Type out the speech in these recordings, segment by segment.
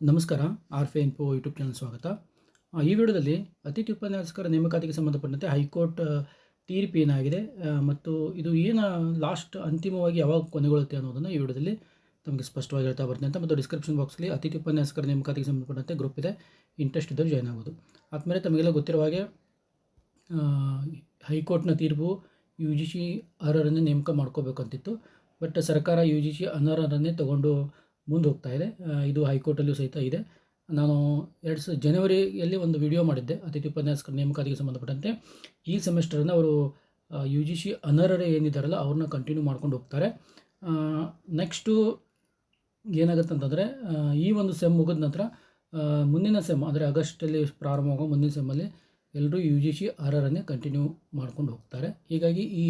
ನಮಸ್ಕಾರ, ಆರ್ ಫೆ info YouTube channel ಸ್ವಾಗತ. ಈ ವಿಡಿಯೋದಲ್ಲಿ ಅತಿಥಿ ಉಪನ್ಯಾಸಕರ ನೇಮಕಾತಿಗೆ ಸಂಬಂಧಪಟ್ಟಂತೆ ಹೈಕೋರ್ಟ್ ತೀರ್ಪು ಏನಾಗಿದೆ ಮತ್ತು ಇದು ಏನು ಲಾಸ್ಟ್ ಅಂತಿಮವಾಗಿ ಯಾವಾಗ ಕೊನೆಗೊಳ್ಳುತ್ತೆ ಅನ್ನೋದನ್ನು ಈ ವಿಡಿಯೋದಲ್ಲಿ ತಮಗೆ ಸ್ಪಷ್ಟವಾಗಿ ಹೇಳ್ತಾ ಬರ್ತೀನಿ ಅಂತ ಮತ್ತು ಡಿಸ್ಕ್ರಿಪ್ಷನ್ ಬಾಕ್ಸಲ್ಲಿ ಅತಿಥಿ ಉಪನ್ಯಾಸಕರ ನೇಮಕಾತಿಗೆ ಸಂಬಂಧಪಟ್ಟಂತೆ ಗ್ರೂಪ್ ಇದೆ ಇಂಟ್ರೆಸ್ಟ್ ಇದ್ದರೂ ಜಾಯ್ನ್ ಆಗೋದು ಆದಮೇಲೆ ತಮಗೆಲ್ಲ ಗೊತ್ತಿರುವ ಹಾಗೆ ಹೈಕೋರ್ಟ್ನ ತೀರ್ಪು ಯು ಜಿ ಸಿ ಅರ್ಹರನ್ನೇ ನೇಮಕ ಮಾಡ್ಕೋಬೇಕಂತಿತ್ತು. ಬಟ್ ಸರ್ಕಾರ ಯು ಜಿ ಸಿ ಅನರ್ಹರನ್ನೇ ತಗೊಂಡು ಮುಂದೆ ಹೋಗ್ತಾ ಇದೆ ಇದು ಹೈಕೋರ್ಟಲ್ಲೂ ಸಹಿತ ಇದೆ. ನಾನು ಎರಡು ಸ, ಜನವರಿಯಲ್ಲಿ ಒಂದು ವಿಡಿಯೋ ಮಾಡಿದ್ದೆ, ಅತಿಥಿ ಉಪನ್ಯಾಸಕರ ನೇಮಕಾತಿಗೆ ಸಂಬಂಧಪಟ್ಟಂತೆ. ಈ ಸೆಮಿಸ್ಟರನ್ನು ಅವರು ಯು ಜಿ ಸಿ ಅನರ್ಹರೇ ಏನಿದ್ದಾರಲ್ಲ ಅವ್ರನ್ನ ಕಂಟಿನ್ಯೂ ಮಾಡ್ಕೊಂಡು ಹೋಗ್ತಾರೆ. ನೆಕ್ಸ್ಟು ಏನಾಗುತ್ತೆ ಅಂತಂದರೆ ಈ ಒಂದು ಸೆಮ್ ಮುಗಿದ ನಂತರ ಮುಂದಿನ ಸೆಮ್, ಅಂದರೆ ಆಗಸ್ಟಲ್ಲಿ ಪ್ರಾರಂಭವಾಗೋ ಮುಂದಿನ ಸೆಮ್ಮಲ್ಲಿ ಎಲ್ಲರೂ ಯು ಜಿ ಸಿ ಅರ್ಹರನ್ನೇ ಕಂಟಿನ್ಯೂ ಮಾಡ್ಕೊಂಡು ಹೋಗ್ತಾರೆ. ಹೀಗಾಗಿ ಈ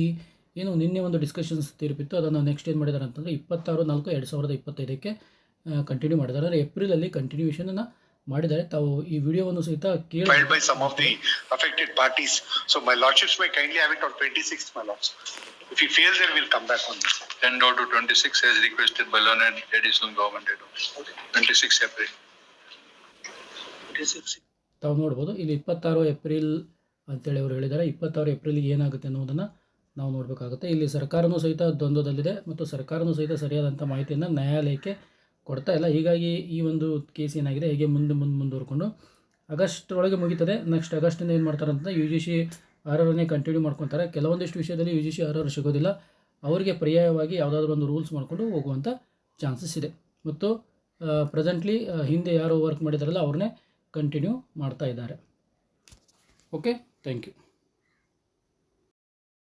ಏನು ನಿನ್ನೆ ಒಂದು ಡಿಸ್ಕಷನ್ಸ್ ತೀರ್ಪಿತ್ತು ಅದನ್ನು ನೆಕ್ಸ್ಟ್ ಏನು ಮಾಡಿದ್ದಾರೆ ಅಂತಂದರೆ ಇಪ್ಪತ್ತಾರು ನಾಲ್ಕು ಎರಡು ಸಾವಿರದ ಇಪ್ಪತ್ತೈದಕ್ಕೆ ಕಂಟಿನ್ಯೂ ಮಾಡಿದ್ದಾರೆ ಅಂದರೆ ಏಪ್ರಿಲಲ್ಲಿ ಕಂಟಿನ್ಯೂಷನ್ ಮಾಡಿದ್ದಾರೆ. ತಾವು ಈ ವಿಡಿಯೋವನ್ನು ಸಹಿತ ಕೇಳಿ by some of the affected parties so my lordships my kindly have it on 26 my lords if you fail there will come back on this 10 to 26 has requested by learned traditional government it 26 April 26 ತಾವು ನೋಡಬಹುದು ಇಲ್ಲಿ 26 April ಅಂತ ಹೇಳಿ ಅವರು ಹೇಳಿದ್ದಾರೆ. 26 April ಏನಾಗುತ್ತೆ ಅನ್ನೋದನ್ನ ನಾವು ನೋಡಬೇಕಾಗುತ್ತೆ. ಇಲ್ಲಿ ಸರ್ಕಾರನೂ ಸಹಿತ ದ್ವಂದ್ವದಲ್ಲಿದೆ ಮತ್ತು ಸರ್ಕಾರನೂ ಸಹಿತ ಸರಿಯಾದಂಥ ಮಾಹಿತಿಯನ್ನು ನ್ಯಾಯಾಲಯಕ್ಕೆ ಕೊಡ್ತಾ ಇಲ್ಲ. ಹೀಗಾಗಿ ಈ ಒಂದು ಕೇಸ್ ಏನಾಗಿದೆ, ಹೇಗೆ ಮುಂದೆ ಮುಂದೆ ಮುಂದುವರ್ಕೊಂಡು ಆಗಸ್ಟ್ ಒಳಗೆ ಮುಗೀತದೆ. ನೆಕ್ಸ್ಟ್ ಆಗಸ್ಟಿಂದ ಏನು ಮಾಡ್ತಾರೆ ಅಂತಂದರೆ ಯು ಜಿ ಸಿ ಆರರನ್ನೇ ಕಂಟಿನ್ಯೂ ಮಾಡ್ಕೊತಾರೆ. ಕೆಲವೊಂದಿಷ್ಟು ವಿಷಯದಲ್ಲಿ ಯು ಜಿ ಸಿ ಆರರು ಸಿಗೋದಿಲ್ಲ. ಅವರಿಗೆ ಪರ್ಯಾಯವಾಗಿ ಯಾವುದಾದ್ರೂ ಒಂದು ರೂಲ್ಸ್ ಮಾಡಿಕೊಂಡು ಹೋಗುವಂಥ ಚಾನ್ಸಸ್ ಇದೆ. ಮತ್ತು ಪ್ರೆಸೆಂಟ್ಲಿ ಹಿಂದೆ ಯಾರು ವರ್ಕ್ ಮಾಡಿದಾರಲ್ಲ ಅವ್ರನ್ನೇ ಕಂಟಿನ್ಯೂ ಮಾಡ್ತಾ ಇದ್ದಾರೆ. Okay thank you